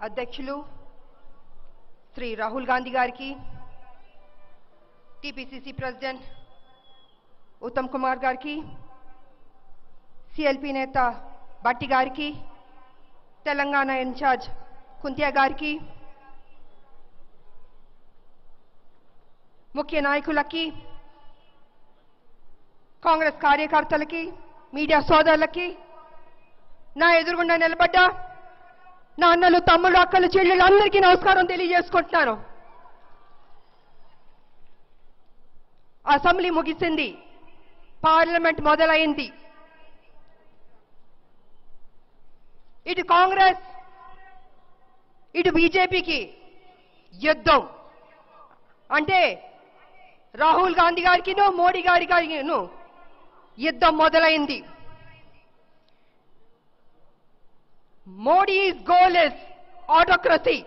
అధ్యక్షులు శ్రీ రాహుల్ గాంధీ గారికి TPCC president Uttam Kumar గారికి సిఎల్పి నేత బట్టి గారికి తెలంగాణ ఇన్ఛార్జ్ కుంతియా గారికి ముఖ్య నాయకులకి కాంగ్రెస్ కార్యకర్తలకి మీడియా సోదరులకి నా ఎదురుగుండా నిలబడ్డ నాన్నలు తమ్ముళ్ళు అక్కలు చెల్లెలు అందరికీ నమస్కారం తెలియజేసుకుంటున్నాను. అసెంబ్లీ ముగిసింది. పార్లమెంట్ మొదలైంది. ఇటు కాంగ్రెస్ ఇటు బీజేపీకి యుద్ధం. అంటే రాహుల్ గాంధీ గారికిను మోడీ గారి గారికిను యుద్ధం మొదలైంది. Modi goal is autocracy.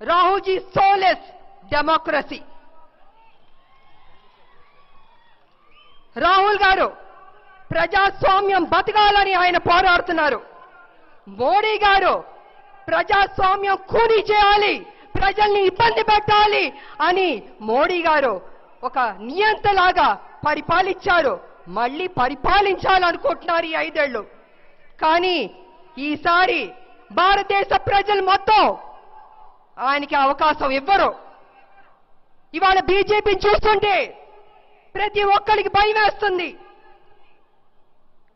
సోలెస్ soul is democracy. రాహుల్ గారు ప్రజాస్వామ్యం బతకాలని ఆయన పోరాడుతున్నారు మోడీ గారు ప్రజాస్వామ్యం కూలీ చేయాలి ప్రజల్ని ఇబ్బంది పెట్టాలి అని మోడీ గారు ఒక నియంతలాగా పరిపాలించారు మళ్ళీ పరిపాలించాలనుకుంటున్నారు ఈ ఐదేళ్ళు కానీ ఈసారి భారతదేశ ప్రజలు మొత్తం ఆయనకి అవకాశం ఇవ్వరు. ఇవాళ బీజేపీ చూస్తుంటే ప్రతి ఒక్కరికి భయం వేస్తుంది.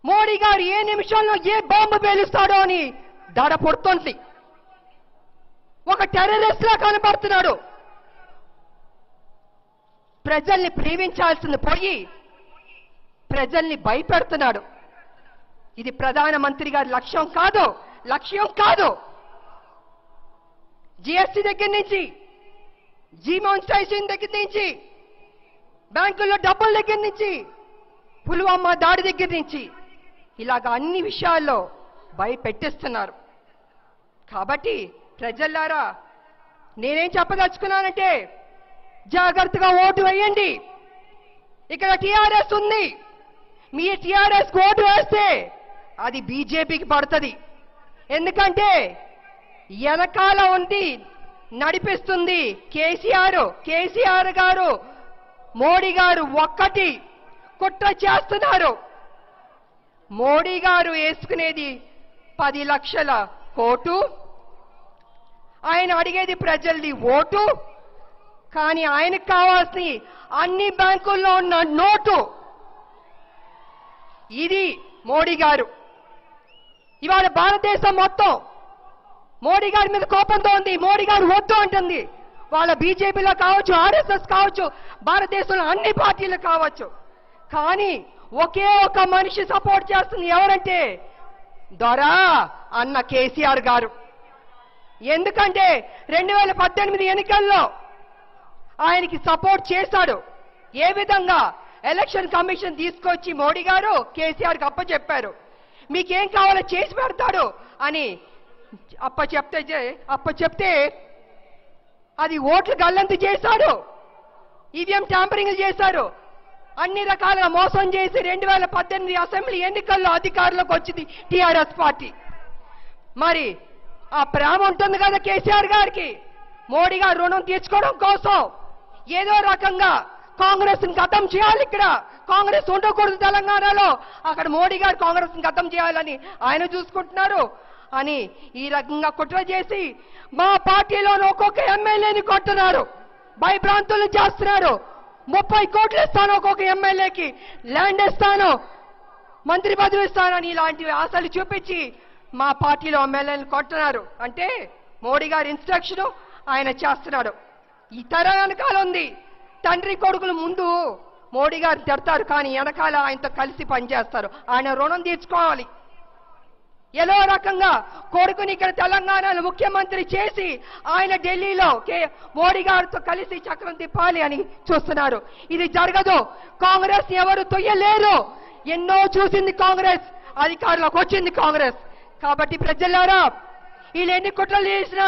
మోడీ గారు ఏ నిమిషంలో ఏ బాంబు పేలుస్తాడో అని దడ పుడుతుంది. ఒక టెర్రరిస్ట్ లా కనబడుతున్నాడు ప్రజల్ని ప్రేమించాల్సింది పోయి ప్రజల్ని భయపెడుతున్నాడు. ఇది ప్రధానమంత్రి గారి లక్ష్యం కాదు లక్ష్యం కాదు. జిఎస్టీ దగ్గర నుంచి జీమాన్స్టైజింగ్ దగ్గర నుంచి బ్యాంకుల్లో డబ్బుల దగ్గర నుంచి పుల్వామా దాడి దగ్గర నుంచి ఇలాగ అన్ని విషయాల్లో భయపెట్టిస్తున్నారు. కాబట్టి ప్రజల్లారా నేనేం చెప్పదలుచుకున్నానంటే జాగ్రత్తగా ఓటు వేయండి. ఇక్కడ టిఆర్ఎస్ ఉంది. మీ టిఆర్ఎస్ ఓటు వేస్తే అది బీజేపీకి పడుతుంది. ఎందుకంటే వెనకాల ఉంది నడిపిస్తుంది కేసీఆర్ కేసీఆర్ గారు మోడీ గారు ఒక్కటి కుట్ర చేస్తున్నారు. మోడీ గారు వేసుకునేది పది లక్షల కోటు ఆయన అడిగేది ప్రజలది ఓటు కానీ ఆయనకు కావాల్సిన అన్ని బ్యాంకుల్లో ఉన్న నోటు. ఇది మోడీ గారు. ఇవాళ భారతదేశం మొత్తం మోడీ గారి మీద కోపంతో ఉంది. మోడీ గారు వద్దు అంటుంది. వాళ్ళ బీజేపీలో కావచ్చు ఆర్ఎస్ఎస్ కావచ్చు భారతదేశంలో అన్ని పార్టీలు కావచ్చు. కానీ ఒకే ఒక మనిషి సపోర్ట్ చేస్తుంది ఎవరంటే దొరా అన్న కేసీఆర్ గారు. ఎందుకంటే రెండు వేల పద్దెనిమిది ఎన్నికల్లో ఆయనకి సపోర్ట్ చేశాడు. ఏ విధంగా ఎలక్షన్ కమిషన్ తీసుకొచ్చి మోడీ గారు కేసీఆర్కి అప్పచెప్పారు. మీకేం కావాలో చేసి పెడతాడు అని అప్ప చెప్తే అప్ప చెప్తే అది ఓట్లు గల్లంతు చేశాడు. ఈవీఎం ట్యాంపరింగ్ చేశారు అన్ని రకాలుగా మోసం చేసి రెండు వేల పద్దెనిమిది అసెంబ్లీ ఎన్నికల్లో అధికారంలోకి వచ్చింది టిఆర్ఎస్ పార్టీ. మరి ఆ ప్రేమ ఉంటుంది కదా కేసీఆర్ గారికి. మోడీ గారు రుణం తీర్చుకోవడం కోసం ఏదో రకంగా కాంగ్రెస్ గతం చేయాలి ఇక్కడ. కాంగ్రెస్ ఉండకూడదు తెలంగాణలో. అక్కడ మోడీ గారు కాంగ్రెస్ గతం చేయాలని ఆయన చూసుకుంటున్నారు. అని ఈ రకంగా కుట్ర చేసి మా పార్టీలోని ఒక్కొక్క ఎమ్మెల్యేని కొట్టున్నారు భయభ్రాంతులు చేస్తున్నారు. ముప్పై కోట్లు ఇస్తాను ఒక్కొక్క ఎమ్మెల్యేకి. ల్యాండ్ ఇస్తాను. మంత్రి పదవి ఇస్తానని ఇలాంటివి ఆశలు చూపించి మా పార్టీలో ఎమ్మెల్యేలు కొట్టున్నారు అంటే మోడీ గారి ఇన్స్ట్రక్షన్ ఆయన చేస్తున్నాడు. ఈ తర వెనకాల ఉంది. తండ్రి కొడుకులు ముందు మోడీ గారు తిడతారు కానీ వెనకాల ఆయనతో కలిసి పనిచేస్తారు. ఆయన రుణం తీర్చుకోవాలి. ఏదో రకంగా కొడుకుని ఇక్కడ తెలంగాణలో ముఖ్యమంత్రి చేసి ఆయన ఢిల్లీలో కే మోడీ గారితో కలిసి చక్రం తిప్పాలి అని చూస్తున్నారు. ఇది జరగదు. కాంగ్రెస్ ఎవరు తొయ్యలేరు. ఎన్నో చూసింది కాంగ్రెస్ అధికారంలోకి వచ్చింది కాంగ్రెస్. కాబట్టి ప్రజలారా వీళ్ళు ఎన్ని కుట్రలు చేసినా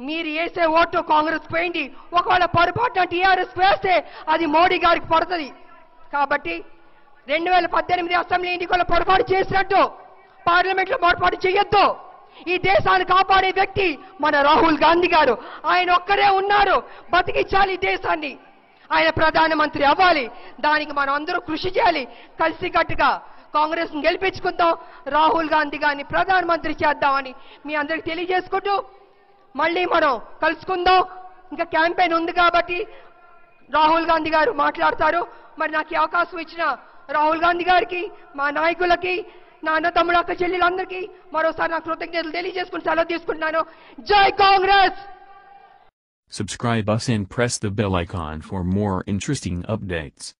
మీరు వేసే ఓటు కాంగ్రెస్ పోయింది. ఒకవేళ పొరపాటున టీఆర్ఎస్ వేస్తే అది మోడీ గారికి పడుతుంది. కాబట్టి రెండు వేల పద్దెనిమిది అసెంబ్లీ ఎన్నికల పొరపాటు చేసినట్టు పార్లమెంట్లో పొరపాటు చేయొద్దు. ఈ దేశాన్ని కాపాడే వ్యక్తి మన రాహుల్ గాంధీ గారు. ఆయన ఒక్కరే ఉన్నారు. బతికించాలి దేశాన్ని. ఆయన ప్రధానమంత్రి అవ్వాలి. దానికి మనం అందరూ కృషి చేయాలి. కలిసికట్టుగా కాంగ్రెస్ గెలిపించుకుందాం. రాహుల్ గాంధీ గారిని ప్రధానమంత్రి చేద్దామని మీ అందరికి తెలియజేసుకుంటూ మళ్ళీ మనం కలుసుకుందాం. ఇంకా క్యాంపెయిన్ ఉంది కాబట్టి రాహుల్ గాంధీ గారు మాట్లాడతారు. మరి నాకు ఈ అవకాశం ఇచ్చిన రాహుల్ గాంధీ గారికి మా నాయకులకి నా అన్న తమ్ముడు అక్క చెల్లెలందరికీ మరోసారి నా కృతజ్ఞతలు తెలియజేసుకుని సెలవు తీసుకుంటున్నాను. జై Congress! Subscribe us and press the bell icon for more interesting updates.